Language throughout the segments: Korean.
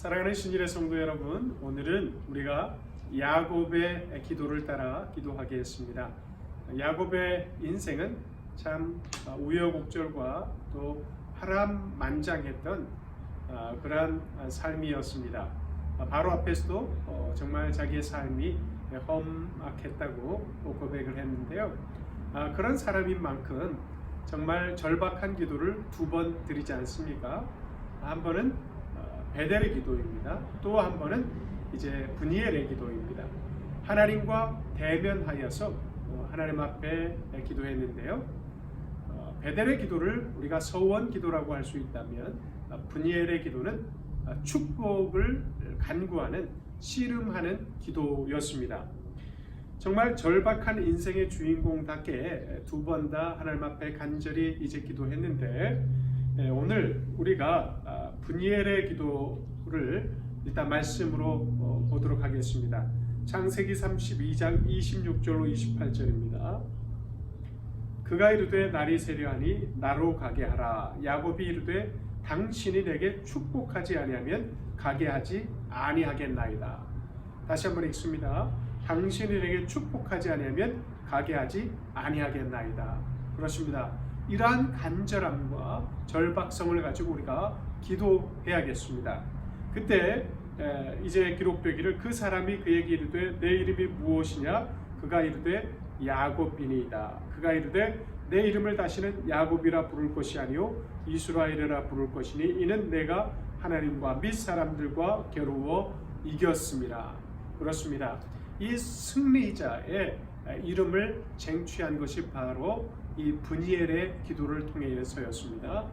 사랑하는 신일의 성도 여러분, 오늘은 우리가 야곱의 기도를 따라 기도하겠습니다. 야곱의 인생은 참 우여곡절과 또 파란만장했던 아, 그러한 삶이었습니다. 아, 바로 앞에서도 어, 정말 자기의 삶이 험악했다고 고백을 했는데요. 아, 그런 사람인 만큼 정말 절박한 기도를 두 번 드리지 않습니까? 한 번은 어, 베델의 기도입니다. 또 한 번은 이제 분이엘의 기도입니다. 하나님과 대면하여서 어, 하나님 앞에 기도했는데요. 어, 베델의 기도를 우리가 서원 기도라고 할 수 있다면 어, 분이엘의 기도는 어, 축복을 간구하는 씨름하는 기도였습니다. 정말 절박한 인생의 주인공답게 두 번 다 하나님 앞에 간절히 이제 기도했는데 예, 오늘 우리가 아, 분이엘의 기도를 일단 말씀으로 어, 보도록 하겠습니다. 창세기 32장 26절로 28절입니다. 그가 이르되 날이 세려하니 나로 가게 하라. 야곱이 이르되 당신이 내게 축복하지 아니하면 가게 하지 아니하겠나이다. 다시 한번 읽습니다. 당신이 내게 축복하지 아니하면 가게 하지 아니하겠나이다. 그렇습니다. 이러한 간절함과 절박성을 가지고 우리가 기도해야겠습니다. 그때 에, 이제 기록되기를 그 사람이 그에게 이르되 내 이름이 무엇이냐 그가 이르되 야곱이니이다. 그가 이르되 내 이름을 다시는 야곱이라 부를 것이 아니요 이스라엘이라 부를 것이니 이는 내가 하나님과 밑 사람들과 겨루어 이겼습니다. 그렇습니다. 이 승리자의 이름을 쟁취한 것이 바로 이 분이엘의 기도를 통해서였습니다.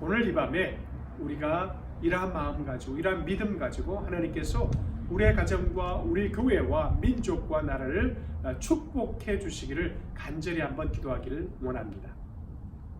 오늘 이 밤에 우리가 이러한 마음 가지고 이러한 믿음 가지고 하나님께서 우리의 가정과 우리 교회와 민족과 나라를 축복해 주시기를 간절히 한번 기도하기를 원합니다.